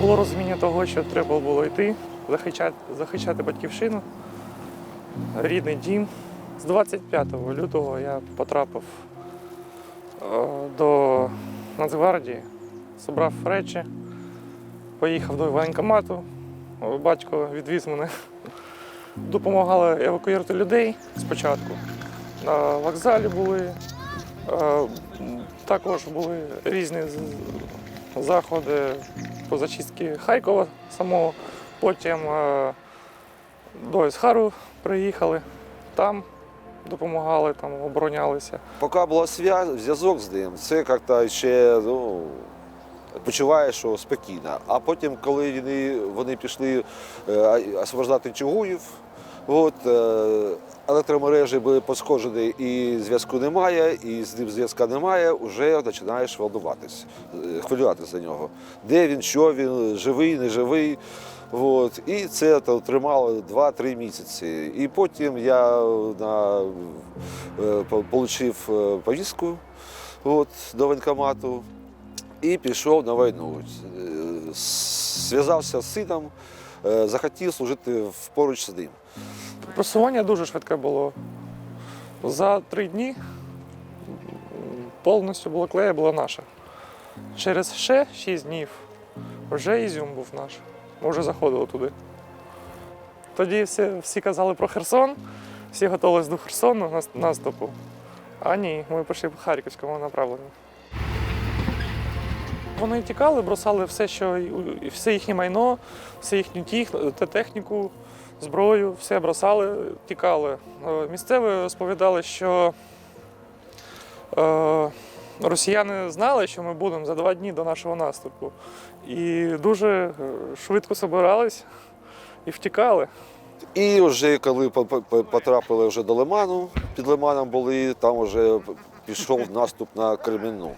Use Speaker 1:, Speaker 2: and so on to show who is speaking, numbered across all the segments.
Speaker 1: Було розуміння того, що треба було йти, захищати, захищати батьківщину, рідний дім. З 25 лютого я потрапив е, до Нацгвардії, зібрав речі, поїхав до воєнкомату. Батько відвіз мене, допомагали евакуювати людей спочатку. На вокзалі були, е, також були різні заходи по зачистці Харкова самого. Потім е, до Ісхару приїхали, там допомагали, там оборонялися.
Speaker 2: Поки була зв'язок з ним, це як-то ще ну, почуваєш, що спокійно. А потім, коли вони, вони пішли е, освобождати Чугуїв, от, е, електромережі були пошкоджені і зв'язку немає, і з ним зв'язка немає, вже починаєш волнуватись, е, хвилюватися за нього. Де він, що він, живий, не живий. От. І це то, тримало 2-3 місяці. І потім я на, е, по- получив повістку от, до воєнкомату і пішов на війну. Зв'язався з сином, захотів служити поруч з ним.
Speaker 1: Просування дуже швидке було. За три дні повністю блоклея була наша. Через ще шість днів вже Ізюм був наш. Ми вже заходили туди. Тоді всі, всі казали про Херсон, всі готувалися до Херсону нас- наступу. А ні, ми пішли по Харківському направленню. Вони тікали, бросали все, що все їхнє майно, все їхню техніку, зброю, все бросали, тікали. Е, Місцеві розповідали, що е, росіяни знали, що ми будемо за два дні до нашого наступу. І дуже е, швидко збирались і втікали.
Speaker 2: І вже коли по- по- по- потрапили вже до Лиману, під Лиманом були, там вже пішов наступ на Кремінну.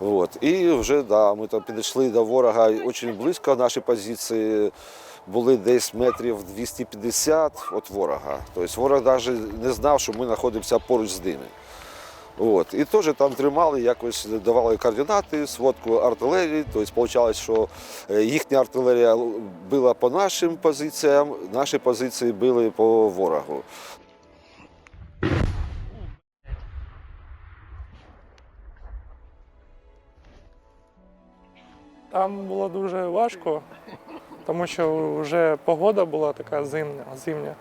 Speaker 2: От. І вже да, ми там підійшли до ворога дуже близько. Наші позиції були десь метрів 250 від ворога. Тобто ворог навіть не знав, що ми знаходимося поруч з ними. От. І теж там тримали, якось давали координати, сводку артилерії. Тобто виходить, що е, їхня артилерія била по нашим позиціям, наші позиції били по ворогу.
Speaker 1: Там було дуже важко, тому що вже погода була така зимня, зимня.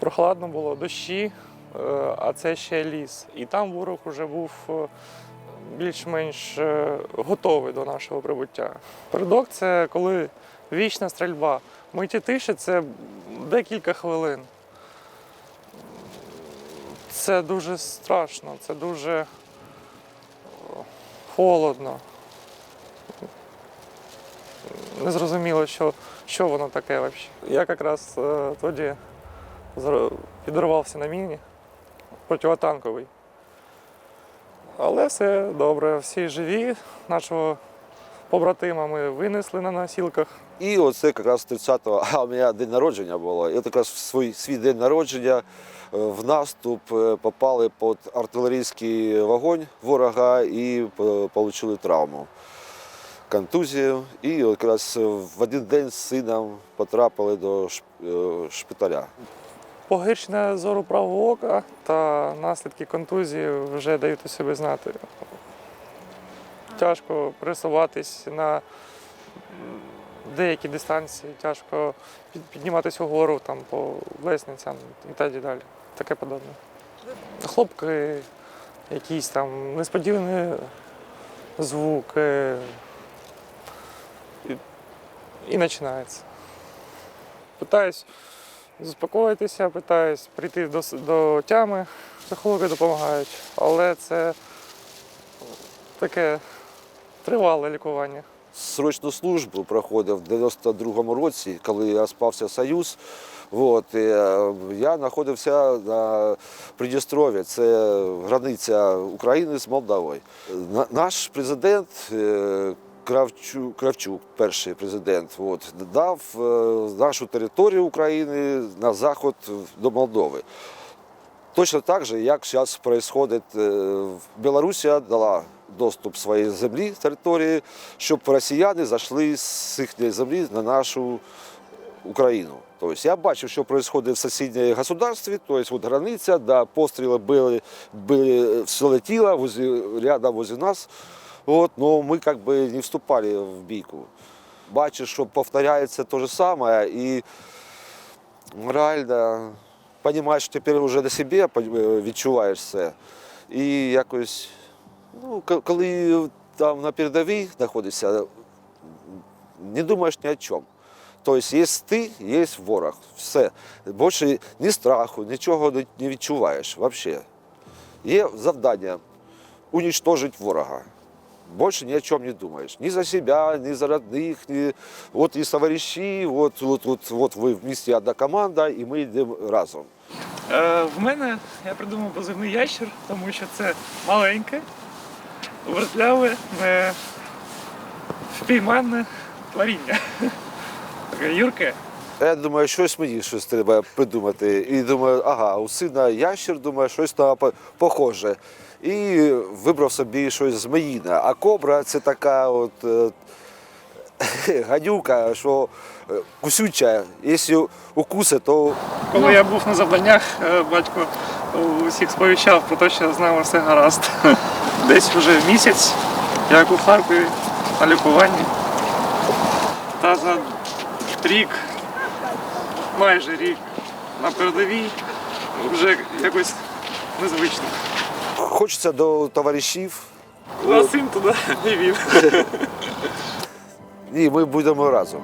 Speaker 1: Прохладно було, дощі, е, а це ще ліс. І там ворог вже був е, більш-менш е, готовий до нашого прибуття. Передок це коли вічна стрільба. Миті тиші це декілька хвилин. Це дуже страшно, це дуже холодно не зрозуміло, що, що воно таке взагалі. Я якраз е, тоді підірвався на міні противотанковий. Але все добре, всі живі. Нашого побратима ми винесли на носілках.
Speaker 2: І оце якраз 30-го, а у мене день народження було. І якраз в свій, свій день народження е, в наступ е, попали під артилерійський вогонь ворога і отримали травму. Контузію. І якраз в один день з сином потрапили до е, шпиталя.
Speaker 1: Погіршення зору правого ока та наслідки контузії вже дають у себе знати. Тяжко пересуватись на деякі дистанції, тяжко під- підніматися вгору там, по лесницям і так далі. Таке подобне. Хлопки, якісь там несподівані звуки. І, починається. Питаюсь заспокоїтися, питаюсь прийти до, до тями, психологи допомагають, але це таке тривале лікування.
Speaker 2: Срочну службу проходив в 92-му році, коли розпався Союз. От, е, я знаходився на Придністров'ї, це границя України з Молдовою. Наш президент е, Кравчук, Кравчук перший президент, от, дав е, нашу територію України на заход до Молдови. Точно так же, як зараз відбувається, Білорусія дала доступ своєї землі, території, щоб росіяни зайшли з їхньої землі на нашу Україну. Тобто я бачив, що відбувається в сусідній государстві, тобто границя, да, постріли били, били все летіло рядом возле нас. От, но ми как бы не вступали в бійку. Бачиш, що повторяється те ж саме, і реально розумієш, що тепер вже на собі пон- відчуваєш це. І якось, ну, коли там на передовій знаходишся, не думаєш ні о чому. Тобто є ти, є ворог. Все. Більше ні страху, нічого не- відчуваєш взагалі. Є завдання уничтожити ворога. Больше ни о чем не думаешь. Ни за себя, ни за родных, ни... Вот есть товарищи, вот, вот, вот, вот вы вместе одна команда, і ми йдемо разом.
Speaker 1: Е, в мене я придумав позивний ящер, тому що це маленьке, вертляве, не впіймане творіння. Таке юрке.
Speaker 2: Я думаю, щось мені щось треба придумати. І думаю, ага, у сина ящер, думаю, щось на по- похоже. І вибрав собі щось змеїне. А кобра це така от е, гадюка, що е, кусюча. Якщо укуси, то
Speaker 1: Коли я був на завданнях, е, батько усіх сповіщав про те, що з нами все гаразд. Десь вже місяць, як у Харкові на лікуванні. Та за рік, майже рік на передовій вже якось незвично.
Speaker 2: Хочеться до товаришів.
Speaker 1: А син туди не вів.
Speaker 2: Ні, ми будемо разом.